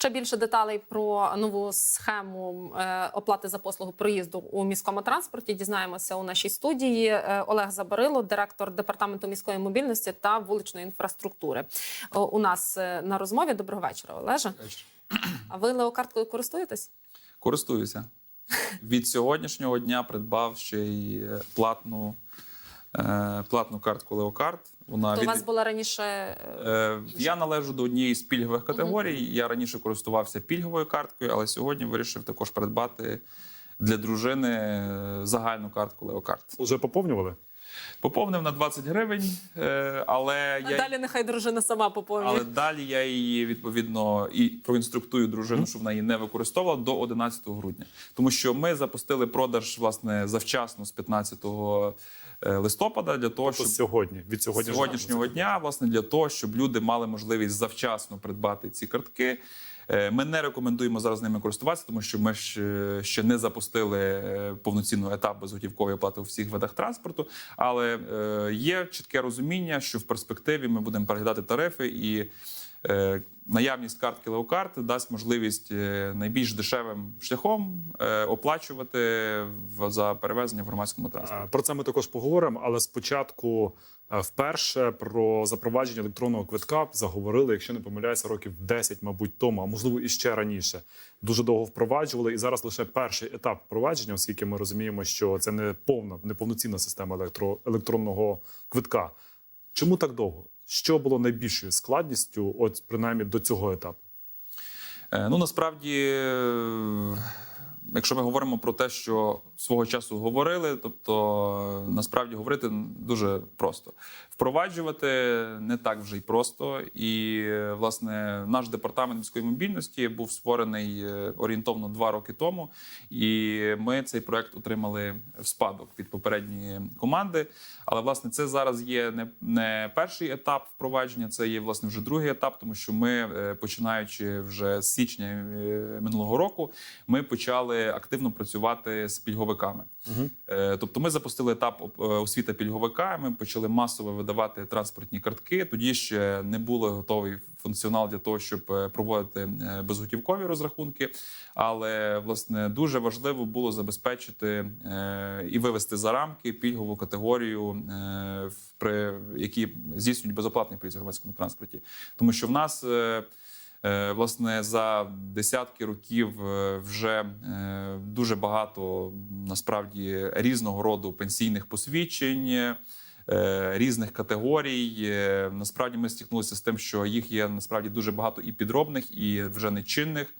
Ще більше деталей про нову схему е, оплати за послугу проїзду у міському транспорті дізнаємося у нашій студії. Е, Олег Забарило, директор департаменту міської мобільності та вуличної інфраструктури. У нас е, на розмові. Доброго вечора, Олеже. А ви леокарткою користуєтесь? Користуюся. Від сьогоднішнього дня придбав ще й е, платну, е, платну картку Леокарт. Вона То у вас була раніше е, Е, Я належу до однієї з пільгових категорій. Я раніше користувався пільговою карткою, але сьогодні вирішив також придбати для дружини е, загальну картку Леокарт. Уже поповнювали? Поповнив на 20 гривень, е, але а я далі. Нехай дружина сама поповнює. але далі я її відповідно і проінструктую дружину, щоб вона її не використовувала до 11 грудня. Тому що ми запустили продаж власне завчасно з 15 е, листопада для того, То щоб сьогодні, від сьогодні сьогоднішнього дня, власне, для того, щоб люди мали можливість завчасно придбати ці картки. Е, Ми не рекомендуємо зараз ними користуватися, тому що ми ще не запустили е, повноцінний етап безготівкової оплати у всіх видах транспорту. Але е, є чітке розуміння, що в перспективі ми будемо переглядати тарифи і. Е, Наявність картки Леокарт дасть можливість е, найбільш дешевим шляхом е, оплачувати за перевезення в громадському транспорті. Про це ми також поговоримо, але спочатку вперше про запровадження електронного квитка заговорили, якщо не помиляюся, років 10, мабуть, тому, а можливо і ще раніше. Дуже довго впроваджували, і зараз лише перший етап впровадження, оскільки ми розуміємо, що це не повна, не повноцінна система електро, електронного квитка. Чому так довго? Що було найбільшою складністю, от принаймні до цього етапу? Е, Ну насправді, якщо ми говоримо про те, що свого часу говорили, тобто е, насправді говорити дуже просто. Впроваджувати не так вже й просто. І е, власне наш департамент міської мобільності був створений е, орієнтовно два роки тому. І ми цей проект отримали в спадок від попередньої команди. Але власне це зараз є не, не перший етап впровадження, це є власне вже другий етап, тому що ми, починаючи вже з січня минулого року, ми почали активно працювати з пільговиками. Е, Тобто, ми запустили етап е, освіта пільговика. Ми почали масово видавати транспортні картки. Тоді ще не було готовий функціонал для того, щоб е, проводити безготівкові розрахунки. Але власне дуже важливо було забезпечити і вивести за рамки пільгову категорію, при які здійснюють безоплатний проїзд в громадському транспорті, тому що в нас. Е, Власне, за десятки років е, вже е, дуже багато насправді різного роду пенсійних посвідчень. Різних категорій насправді ми стикнулися з тим, що їх є насправді дуже багато і підробних, і вже нечинних.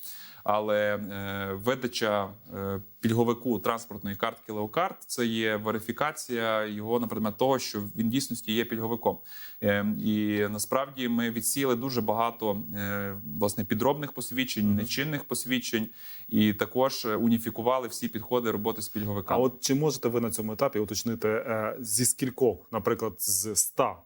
Але е, видача е, пільговику транспортної картки Леокарт це є верифікація його на предмет того, що він дійсності є пільговиком. Е, і насправді ми відсіяли дуже багато е, власне підробних посвідчень, нечинних посвідчень, і також уніфікували всі підходи роботи з пільговиками. А от чи можете ви на цьому етапі уточнити зі скількох, наприклад, з 100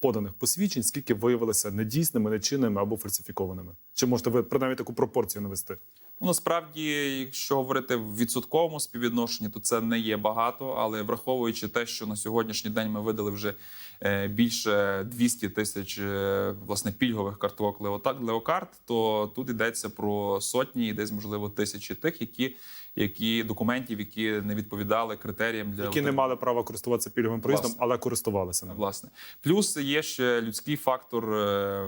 поданих посвідчень, скільки виявилися недійсними, нечинними або фальсифікованими? Чи можете ви принаймні таку пропорцію навести? Ну, насправді, якщо говорити в відсотковому співвідношенні, то це не є багато, але враховуючи те, що на сьогоднішній день ми видали вже е, більше 200 тисяч е, власне пільгових карток Леокарт, то тут йдеться про сотні і десь можливо тисячі тих, які, які документів, які не відповідали критеріям для Які не мали права користуватися пільговим проїздом, Власне. але користувалися ним. Власне, плюс є ще людський фактор е,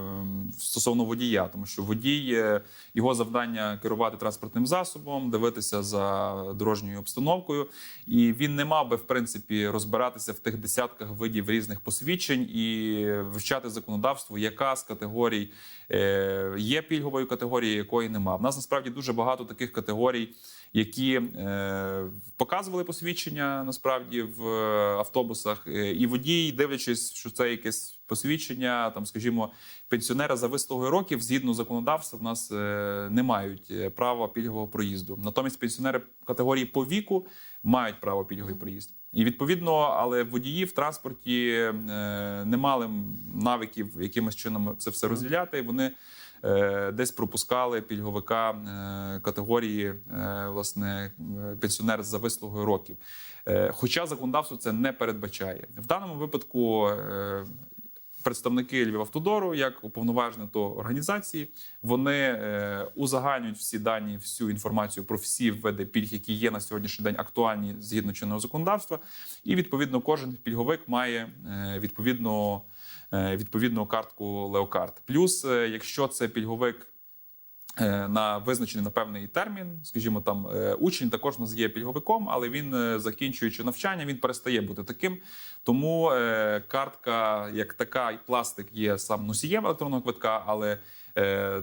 стосовно водія, тому що водій е, його завдання керувати транспортним засобом, дивитися за дорожньою обстановкою, і він не мав би в принципі розбиратися в тих десятках видів різних посвідчень і вивчати законодавство, яка з категорій е, є пільговою категорією, якої нема. В нас насправді дуже багато таких категорій які е, показували посвідчення насправді в е, автобусах, Е, і водій, дивлячись, що це якесь посвідчення, там, скажімо, пенсіонера за вислугою років, згідно законодавства, в нас не мають права пільгового проїзду. Натомість пенсіонери категорії по віку мають право пільговий проїзд. І відповідно, але водії в транспорті е, не мали навиків якимось чином це все розділяти. І вони десь пропускали пільговика е, категорії е, власне е, пенсіонер за вислугою років. Е, Хоча законодавство це не передбачає в даному випадку. е, представники Львівавтодору, як уповноважені до організації, вони е, узагальнюють всі дані, всю інформацію про всі види пільг, які є на сьогоднішній день актуальні згідно чинного законодавства. І відповідно кожен пільговик має е, відповідну, е, картку Леокарт. Плюс, е, якщо це пільговик. е, На визначений на певний термін, скажімо, там учень також нас є пільговиком, але він, закінчуючи навчання, він перестає бути таким. Тому картка, як така, і пластик є сам носієм електронного квитка, але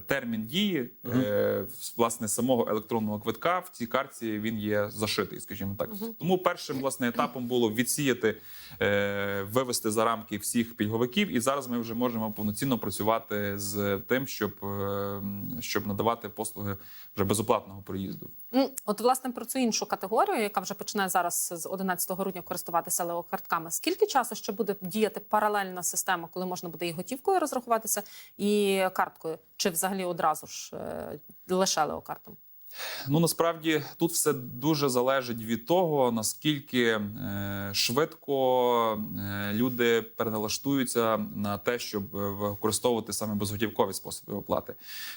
термін дії е, власне самого електронного квитка в цій карті він є зашитий, скажімо так. Тому першим власне етапом було відсіяти, е, вивести за рамки всіх пільговиків, і зараз ми вже можемо повноцінно працювати з тим, щоб, е, щоб надавати послуги вже безоплатного проїзду. Ну, От, власне, про цю іншу категорію, яка вже починає зараз з 11 грудня користуватися леокартками. Скільки часу ще буде діяти паралельна система, коли можна буде і готівкою розрахуватися, і карткою? Чи взагалі одразу ж е, лише леокартом? Ну насправді тут все дуже залежить від того, наскільки е, швидко е, люди переналаштуються на те, щоб е, використовувати саме безготівкові способи оплати.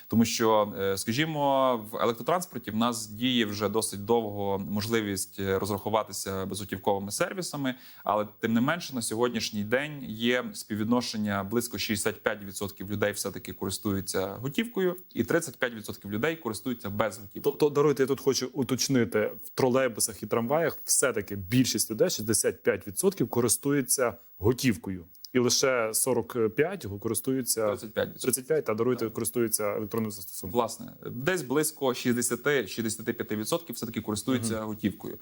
Тому що, скажімо, в електротранспорті в нас діє вже досить довго можливість розрахуватися безготівковими сервісами, але тим не менше на сьогоднішній день є співвідношення близько 65% людей все таки користуються готівкою, і 35% людей користуються без готівки. Тобто, даруйте, я тут хочу уточнити в тролейбусах і трамваях. Все таки більшість людей, 65% користуються готівкою, і лише 45% користуються 35%. 35, та даруйте, користуються електронним застосунком. Власне, десь близько 60-65% все таки користуються готівкою.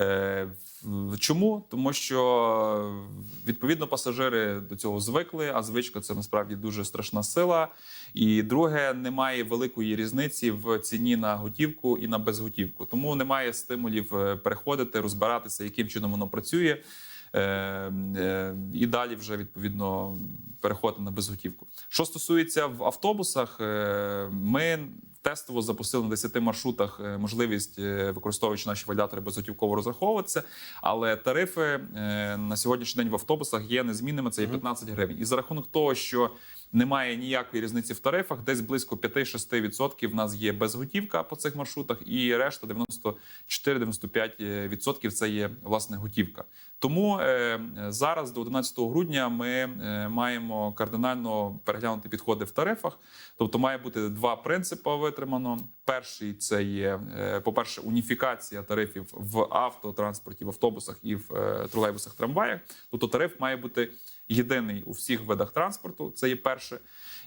Е, чому? Тому що відповідно пасажири до цього звикли, а звичка це насправді дуже страшна сила. І друге, немає великої різниці в ціні на готівку і на безготівку. Тому немає стимулів е, переходити, розбиратися, яким чином воно працює. Е, е, і далі вже відповідно переходити на безготівку. Що стосується в автобусах, е, ми тестово запустили на 10 маршрутах можливість, використовуючи наші валідатори, безготівково розраховуватися. Але тарифи е, на сьогоднішній день в автобусах є незмінними. Це є 15 гривень. І за рахунок того, що немає ніякої різниці в тарифах, десь близько 5-6% в нас є безготівка по цих маршрутах, і решта 94-95% це є власне готівка. Тому е, зараз до 11 грудня ми е, маємо кардинально переглянути підходи в тарифах. Тобто має бути два принципи витримано. Перший це є, е, по-перше, уніфікація тарифів в автотранспорті, в автобусах і в тролейбусах, трамваях. Тобто тариф має бути єдиний у всіх видах транспорту. Це є перше.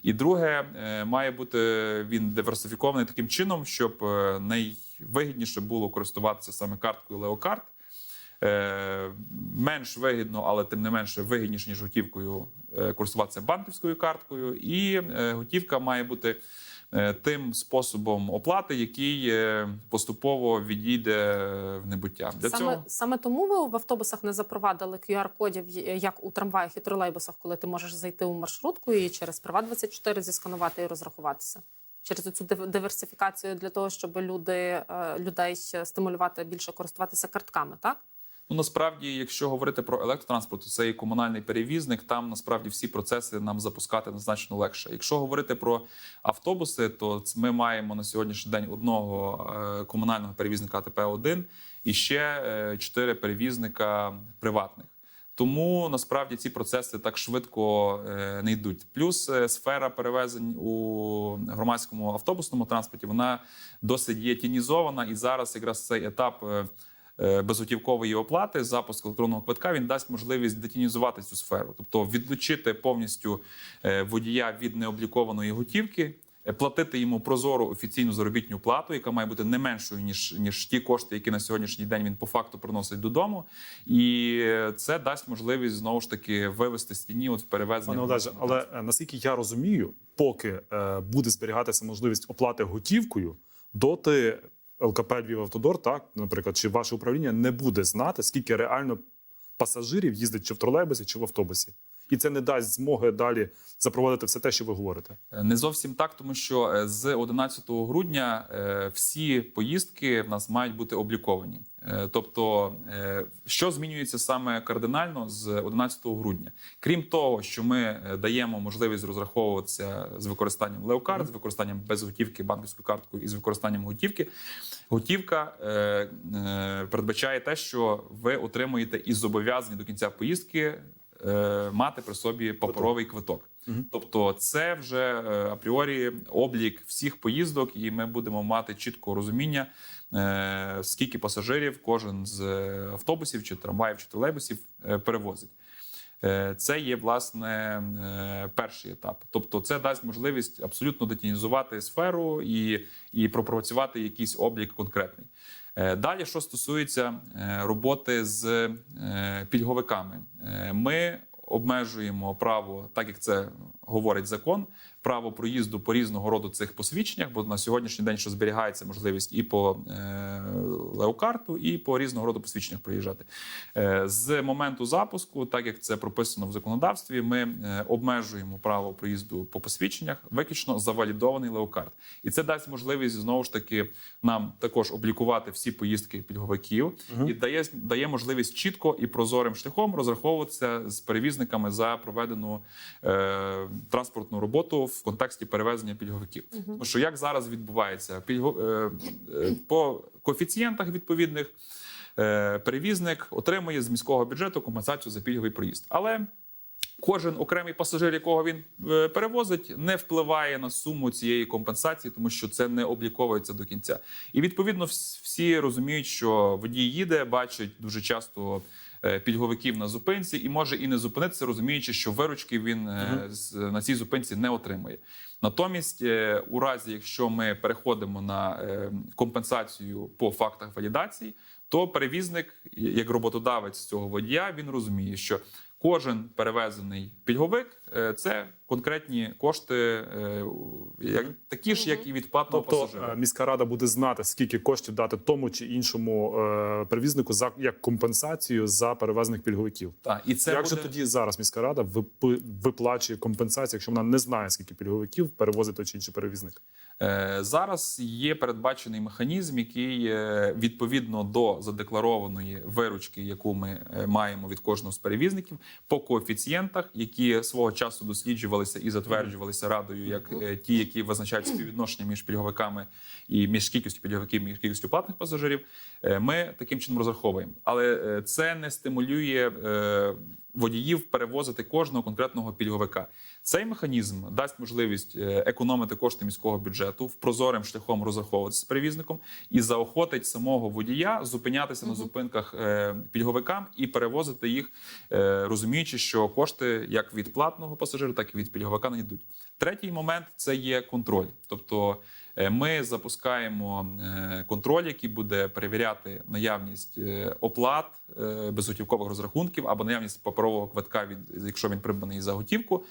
І друге, е, має бути він диверсифікований таким чином, щоб е, найвигідніше було користуватися саме карткою Леокарт. Менш вигідно, але тим не менше вигідніше, ніж готівкою е, користуватися банківською карткою. І готівка має бути тим способом оплати, який е, поступово відійде в небуття. Для Саме, цього саме тому ви в автобусах не запровадили QR-кодів, як у трамваях і тролейбусах, коли ти можеш зайти у маршрутку і через Приват24 зісканувати і розрахуватися. Через цю диверсифікацію для того, щоб люди, е, людей стимулювати більше користуватися картками, так? Ну насправді, якщо говорити про електротранспорт, то це і комунальний перевізник. Там насправді всі процеси нам запускати значно легше. Якщо говорити про автобуси, то ми маємо на сьогоднішній день одного е, комунального перевізника АТП 1 і ще е, чотири перевізника приватних. Тому насправді ці процеси так швидко е, не йдуть. Плюс сфера перевезень у громадському автобусному транспорті вона досить є тінізована, і зараз якраз цей етап. Е, безготівкової оплати, запуск електронного квитка він дасть можливість детінізувати цю сферу, тобто відлучити повністю е, водія від необлікованої готівки. е, Платити йому прозору офіційну заробітну плату, яка має бути не меншою ніж ніж ті кошти, які на сьогоднішній день він по факту приносить додому, і це дасть можливість знову ж таки вивести з тіні от перевезення. Пане Олеже, але наскільки я розумію, поки буде зберігатися можливість оплати готівкою, доти ЛКП Львів Автодор, так, наприклад, чи ваше управління не буде знати, скільки реально пасажирів їздить чи в тролейбусі, чи в автобусі. І це не дасть змоги далі запровадити все те, що ви говорите. Не зовсім так, тому що е, з 11 грудня е, всі поїздки в нас мають бути обліковані. Е, Тобто, е, що змінюється саме кардинально з 11 грудня, крім того, що ми е, даємо можливість розраховуватися з використанням леокарт, з використанням безготівки банківською карткою і з використанням готівки. Готівка е, е, передбачає те, що ви отримуєте і зобов'язані до кінця поїздки е, мати при собі паперовий квиток. Тобто, це вже е, апріорі облік всіх поїздок, і ми будемо мати чітко розуміння, е, скільки пасажирів кожен з е, автобусів, чи трамваїв, чи тролейбусів е, перевозить. Е, Це є власне е, перший етап. Тобто, це дасть можливість абсолютно детінізувати сферу і, і пропрацювати якийсь облік конкретний. Е, Далі, що стосується е, роботи з е, пільговиками, ми обмежуємо право, так як це говорить закон, право проїзду по різного роду цих посвідченнях, бо на сьогоднішній день що зберігається можливість і по е, леокарту, і по різного роду посвідченнях проїжджати. Е, з моменту запуску, так як це прописано в законодавстві, ми е, обмежуємо право проїзду по посвідченнях виключно завалідований леокарт, і це дасть можливість знову ж таки нам також облікувати всі поїздки пільговиків і дає дає можливість чітко і прозорим шляхом розраховуватися з перевізниками за проведену е, транспортну роботу в контексті перевезення пільговиків. Тому що як зараз відбувається пільго е, е, по коефіцієнтах відповідних. е, Перевізник отримує з міського бюджету компенсацію за пільговий проїзд, але кожен окремий пасажир, якого він перевозить, не впливає на суму цієї компенсації, тому що це не обліковується до кінця. І відповідно всі розуміють, що водій їде, бачить дуже часто. Е, Пільговиків на зупинці і може і не зупинитися, розуміючи, що виручки він угу. на цій зупинці не отримує. Натомість, е, у разі, якщо ми переходимо на компенсацію по фактах валідації, то перевізник, як роботодавець цього водія, він розуміє, що кожен перевезений пільговик це конкретні кошти, е, як такі ж, як і від платного Тобто пасажира. е, міська рада буде знати, скільки коштів дати тому чи іншому е, перевізнику за як компенсацію за перевезених пільговиків. Так, і це як буде... же тоді зараз міська рада виплачує компенсацію, якщо вона не знає, скільки пільговиків перевозить той чи інший перевізник? Е, Зараз є передбачений механізм, який е, відповідно до задекларованої виручки, яку ми е, маємо від кожного з перевізників, по коефіцієнтах, які свого часу досліджувалися і затверджувалися радою, як е, ті, які визначають співвідношення між пільговиками і між кількістю пільговиків, між кількістю платних пасажирів. е, Ми таким чином розраховуємо, але е, це не стимулює. Водіїв перевозити кожного конкретного пільговика. Цей механізм дасть можливість е, економити кошти міського бюджету, в прозорим шляхом розраховуватися з перевізником і заохотить самого водія зупинятися на зупинках е, пільговикам і перевозити їх, е, розуміючи, що кошти як від платного пасажира, так і від пільговика не йдуть. Третій момент це є контроль, тобто. Е, Ми запускаємо е, контроль, який буде перевіряти наявність е, оплат безготівкових розрахунків або наявність паперового квитка, від якщо він придбаний за готівку.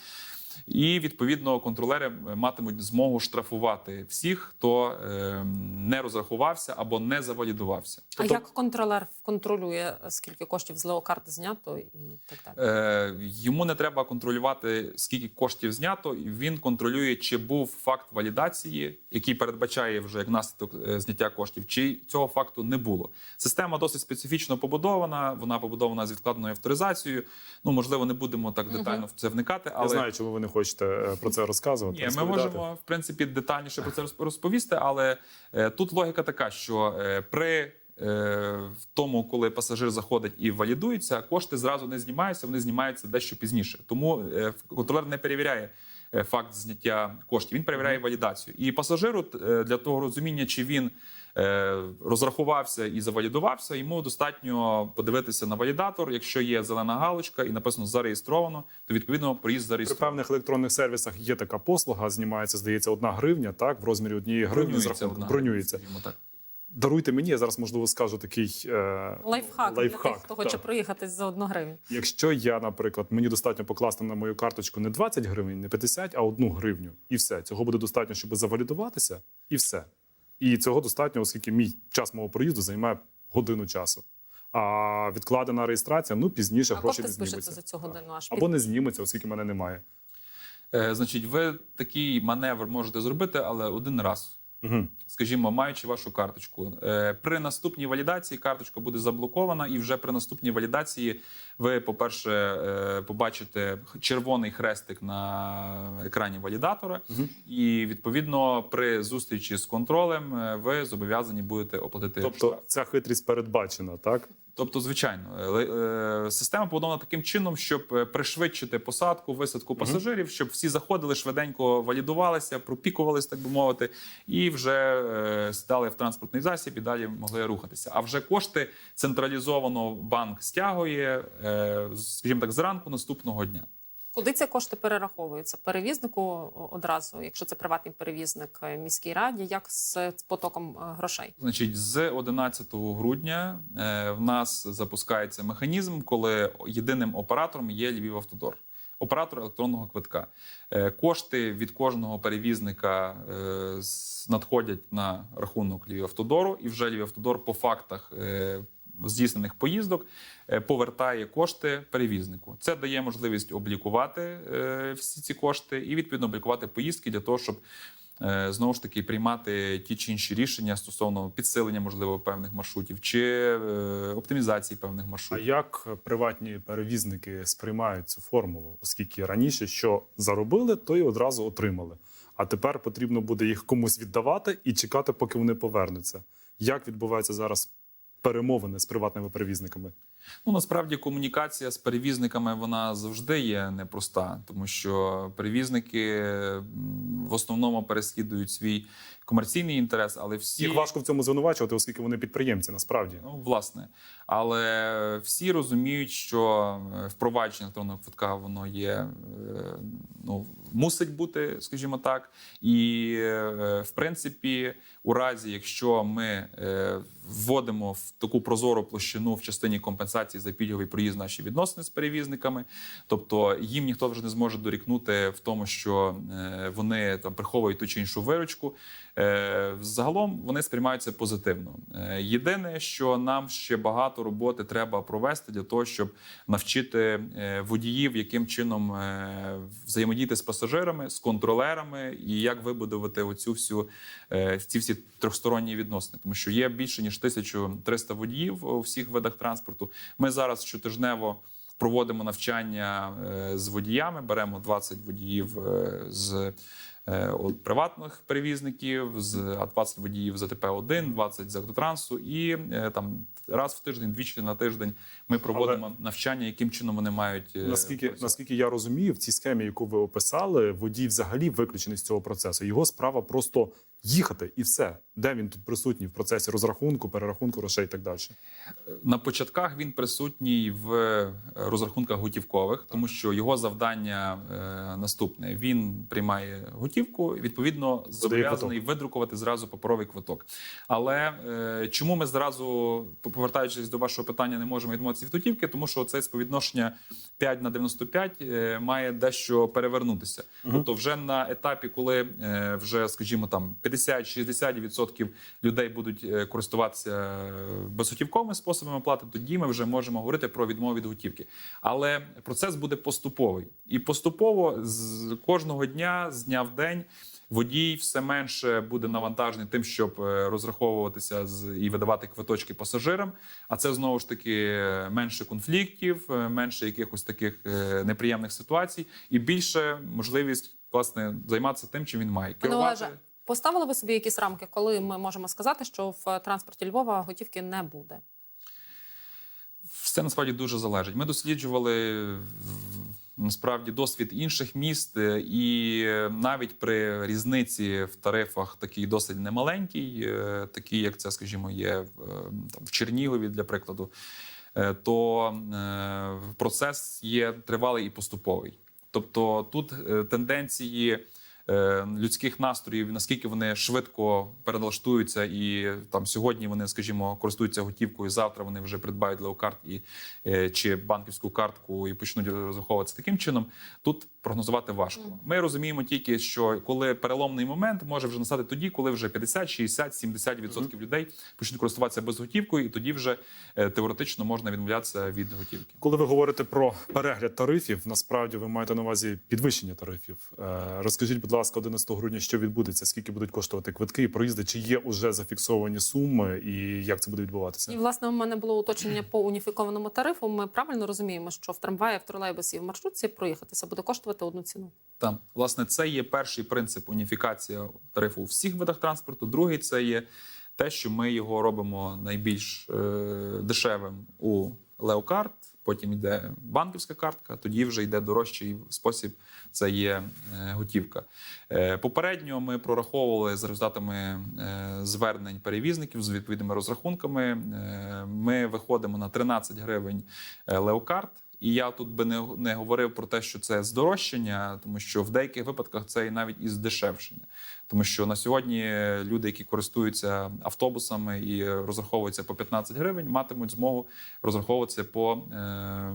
І відповідно контролери матимуть змогу штрафувати всіх, хто е, не розрахувався або не завалідувався. А як контролер контролює, скільки коштів з леокарти знято і так далі? Е, йому не треба контролювати, скільки коштів знято. Він контролює, чи був факт валідації, який передбачає вже як наслідок е, зняття коштів, чи цього факту не було. Система досить специфічно побудована. Вона побудована з відкладною авторизацією. Ну можливо, не будемо так детально в це вникати, але Я знаю, чому ви не хочете е, про це розказувати. ні, ми можемо в принципі детальніше про це розп- розповісти, але е, тут логіка така, що е, при в тому, коли пасажир заходить і валідується, кошти зразу не знімаються, вони знімаються дещо пізніше. Тому контролер не перевіряє. Е, Факт зняття коштів він перевіряє валідацію, і пасажиру е, для того розуміння, чи він е, розрахувався і завалідувався, йому достатньо подивитися на валідатор. Якщо є зелена галочка і написано зареєстровано, то відповідно проїзд При зареєстрований. певних електронних сервісах є така послуга, знімається, здається, одна гривня, так, в розмірі однієї гривні з Бронюється рахунку. Бронюється. скажімо так. Даруйте мені, я зараз можливо скажу такий е, Лайфхак, для тих, хто хоче так. проїхатись за одну гривню. Якщо я, наприклад, мені достатньо покласти на мою карточку не 20 гривень, не 50, а одну гривню, і все. Цього буде достатньо, щоб завалідуватися, і все. І цього достатньо, оскільки мій час мого проїзду займає годину часу. А відкладена реєстрація, ну пізніше А гроші не знімуться. за цю годину аж Або не знімуться, оскільки мене немає. Е, Значить, ви такий маневр можете зробити, але один раз. Угу. Скажімо, маючи вашу карточку, Е, при наступній валідації карточка буде заблокована, і вже при наступній валідації ви, по-перше, е, побачите червоний хрестик на екрані валідатора, і відповідно при зустрічі з контролем е, ви зобов'язані будете оплатити штраф. Тобто ця хитрість передбачена, так? Тобто, звичайно, е, е, система побудована таким чином, щоб е, пришвидшити посадку, висадку пасажирів, щоб всі заходили швиденько валідувалися, пропікувалися, так би мовити, і вже стали в транспортний засіб і далі могли рухатися. А вже кошти централізовано банк стягує, скажімо так, зранку наступного дня. Куди ці кошти перераховуються? Перевізнику одразу, якщо це приватний перевізник е, міській раді, як з потоком е, грошей? Значить, з 11 грудня е, в нас запускається механізм, коли єдиним оператором є Львівавтодор. Оператор електронного квитка. Кошти від кожного перевізника надходять на рахунок Львівавтодору, і вже Львівавтодор по фактах здійснених поїздок е, повертає кошти перевізнику. Це дає можливість облікувати е, всі ці кошти і відповідно облікувати поїздки для того, щоб е, знову ж таки приймати ті чи інші рішення стосовно підсилення, можливо, певних маршрутів чи оптимізації певних А як приватні перевізники сприймають цю формулу, оскільки раніше що заробили, то й одразу отримали. А тепер потрібно буде їх комусь віддавати і чекати, поки вони повернуться. Як відбуваються зараз перемовини з приватними перевізниками? Ну насправді комунікація з перевізниками вона завжди є непроста, тому що перевізники в основному переслідують свій комерційний інтерес, але всі Їх важко в цьому звинувачувати, оскільки вони підприємці насправді. Ну, власне, але всі розуміють, що е, впровадження електронного квитка воно є е, ну мусить бути, скажімо так. І е, в принципі, у разі, якщо ми вводимо в таку прозору площину в частині компенсації за пільговий проїзд наші відносини з перевізниками, тобто їм ніхто вже не зможе дорікнути в тому, що е, вони там приховують ту чи іншу виручку. Е, Загалом вони сприймаються позитивно. Е, Єдине, що нам ще багато роботи треба провести для того, щоб навчити водіїв, яким чином взаємодіяти з пасажирами, з контролерами, і як вибудувати оцю всю ці всі трьохсторонні відносини, тому що є більше ніж 1300 водіїв у всіх видах транспорту. Ми зараз щотижнево. Проводимо навчання е, з водіями, беремо 20 водіїв е, з е, приватних перевізників, з а 20 водіїв з АТП 1 20 з автотрансу, і там раз в тиждень, двічі на тиждень ми проводимо навчання, яким чином вони мають е, Наскільки, працювати. наскільки я розумію, в цій схемі, яку ви описали, водій взагалі виключений з цього процесу. Його справа просто їхати і все. Де він тут присутній в процесі розрахунку, перерахунку грошей і так далі. На початках він присутній в е, розрахунках готівкових, тому що його завдання е, наступне: він приймає готівку, відповідно зобов'язаний видрукувати зразу паперовий квиток. Але е, чому ми зразу, повертаючись до вашого питання, не можемо відмовитися від готівки? Тому що це співвідношення 5 на 95 е, має дещо перевернутися. Тобто, вже на етапі, коли е, вже, скажімо, там 50-60% людей будуть е, користуватися безготівковими способами оплати, тоді ми вже можемо говорити про відмову від готівки. Але процес буде поступовий і поступово з кожного дня, з дня в день. Водій все менше буде навантажений тим, щоб е, розраховуватися з і видавати квиточки пасажирам. А це знову ж таки менше конфліктів, е, менше якихось таких е, неприємних ситуацій, і більше можливість власне займатися тим, чим він має Олеже, поставили ви собі якісь рамки, коли ми можемо сказати, що в транспорті Львова готівки не буде? Все насправді дуже залежить. Ми досліджували насправді досвід інших міст, е, і навіть при різниці в тарифах такий досить немаленький, е, такий як це, скажімо, є е, там, в Чернігові, для прикладу, то процес є тривалий і поступовий. Тобто тут тенденції людських настроїв, наскільки вони швидко перелаштуються, і там сьогодні вони, скажімо, користуються готівкою. Завтра вони вже придбають леокарт і е, чи банківську картку і почнуть розраховуватися таким чином. Тут прогнозувати важко. Ми розуміємо тільки, що коли переломний момент може вже настати тоді, коли вже 50, 60, 70 відсотків людей почнуть користуватися безготівкою, і тоді вже е, теоретично можна відмовлятися від готівки. Коли ви говорите про перегляд тарифів, насправді ви маєте на увазі підвищення тарифів. Е, Розкажіть, будь ласка, 11 грудня, що відбудеться, скільки будуть коштувати квитки і проїзди, чи є уже зафіксовані суми, і як це буде відбуватися? І власне у мене було уточнення по уніфікованому тарифу. Ми правильно розуміємо, що в трамваї, в тролейбусі в маршрутці проїхатися буде коштувати одну ціну. Там, власне, це є перший принцип уніфікація тарифу у всіх видах транспорту. Другий це є те, що ми його робимо найбільш е, дешевим у Леокарт. Потім йде банківська картка, тоді вже йде дорожчий спосіб. Це є е, готівка. Е, попередньо ми прораховували за результатами е, звернень перевізників з відповідними розрахунками. Ми виходимо на 13 гривень Леокарт. І я тут би не, не говорив про те, що це здорожчання, тому що в деяких випадках це і навіть і здешевшення. Тому що на сьогодні люди, які користуються автобусами і розраховуються по 15 гривень, матимуть змогу розраховуватися по, е,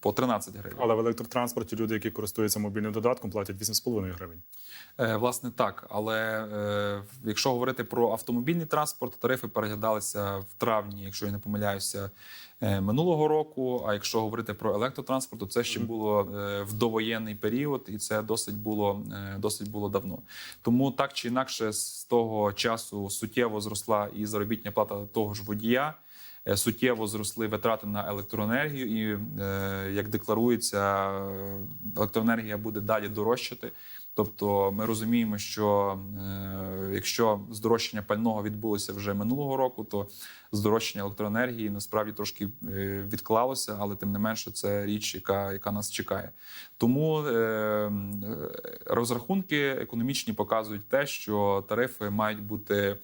по 13 гривень. Але в електротранспорті люди, які користуються мобільним додатком, платять 8,5 гривень. Е, Власне, так. Але е, якщо говорити про автомобільний транспорт, тарифи переглядалися в травні, якщо я не помиляюся, е, минулого року. А якщо говорити про електротранспорт, то це ще було в довоєнний період, і це досить було досить було давно. Тому так чи інакше, з того часу суттєво зросла і заробітня плата того ж водія. Е, Суттєво зросли витрати на електроенергію, і е, як декларується, е, електроенергія буде далі дорожчати. Тобто, ми розуміємо, що е, якщо здорожчання пального відбулося вже минулого року, то здорожчання електроенергії насправді трошки е, відклалося, але тим не менше це річ, яка, яка нас чекає. Тому е, розрахунки економічні показують те, що тарифи мають бути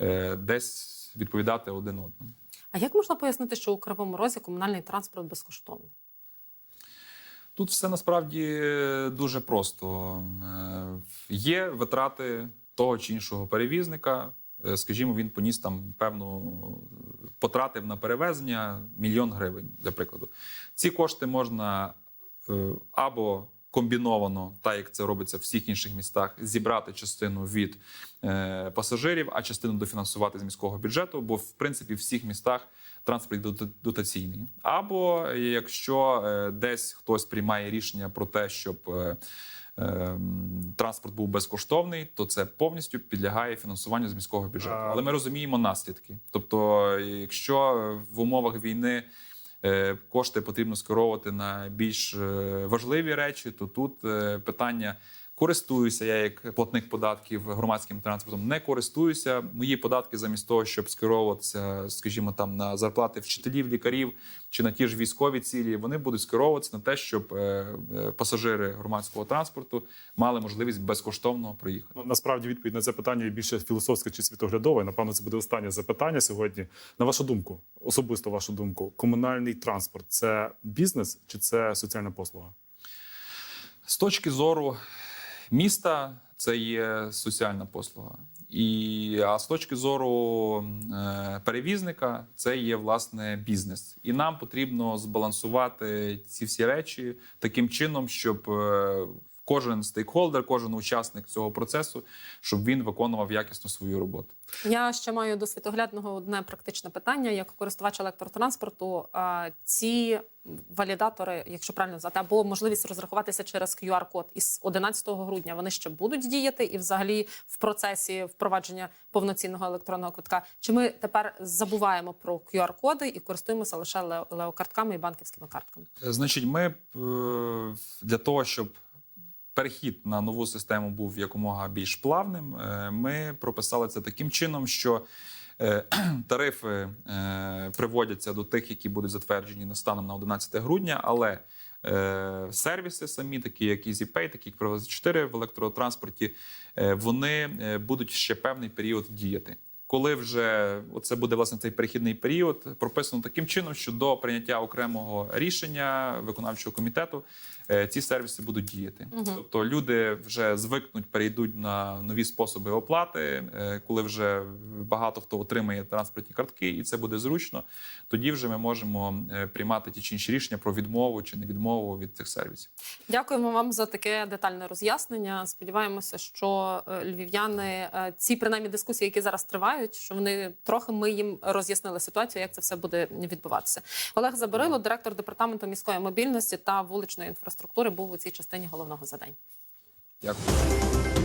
е, десь відповідати один одному. А як можна пояснити, що у Кривому Розі комунальний транспорт безкоштовний? Тут все насправді дуже просто. Е, Є витрати того чи іншого перевізника. Е, Скажімо, він поніс там певну потратив на перевезення мільйон гривень, для прикладу. Ці кошти можна е, або комбіновано, так як це робиться в всіх інших містах, зібрати частину від е, пасажирів, а частину дофінансувати з міського бюджету, бо в принципі в всіх містах транспорт дота- дотаційний. Або якщо е, десь хтось приймає рішення про те, щоб е, е, транспорт був безкоштовний, то це повністю підлягає фінансуванню з міського бюджету. Але ми розуміємо наслідки. Тобто, якщо в умовах війни кошти потрібно скеровувати на більш важливі речі, то тут питання. Користуюся я як платник податків громадським транспортом, не користуюся. Мої податки замість того, щоб скеровуватися, скажімо, там на зарплати вчителів, лікарів чи на ті ж військові цілі, вони будуть скеровуватися на те, щоб е, е, пасажири громадського транспорту мали можливість безкоштовно проїхати. Ну, насправді відповідь на це питання є більше філософське чи світоглядове. Напевно, це буде останнє запитання сьогодні. На вашу думку, особисто вашу думку, комунальний транспорт це бізнес чи це соціальна послуга? З точки зору міста, це є соціальна послуга. І, а з точки зору е, перевізника, це є власне бізнес. І нам потрібно збалансувати ці всі речі таким чином, щоб е, кожен стейкхолдер, кожен учасник цього процесу, щоб він виконував якісно свою роботу. Я ще маю до світоглядного одне практичне питання. Як користувач електротранспорту, ці валідатори, якщо правильно знати, або можливість розрахуватися через QR-код із 11 грудня, вони ще будуть діяти, і взагалі в процесі впровадження повноцінного електронного квитка. Чи ми тепер забуваємо про QR-коди і користуємося лише лео- леокартками і банківськими картками? Значить, ми е, для того, щоб перехід на нову систему був якомога більш плавним, е, ми прописали це таким чином, що е, тарифи е, приводяться до тих, які будуть затверджені станом на 11 грудня, але сервіси самі, такі як EasyPay, такі як Privat 4 в електротранспорті, вони будуть ще певний період діяти. Коли вже це буде власне цей перехідний період, прописано таким чином, що до прийняття окремого рішення виконавчого комітету е, ці сервіси будуть діяти. Тобто люди вже звикнуть, перейдуть на нові способи оплати, е, коли вже багато хто отримає транспортні картки, і це буде зручно. Тоді вже ми можемо е, приймати ті чи інші рішення про відмову чи не відмову від цих сервісів. Дякуємо вам за таке детальне роз'яснення. Сподіваємося, що львів'яни ці принаймні дискусії, які зараз тривають, що вони трохи ми їм роз'яснили ситуацію, як це все буде відбуватися. Олег Заборило, директор департаменту міської мобільності та вуличної інфраструктури, був у цій частині головного задань. Дякую.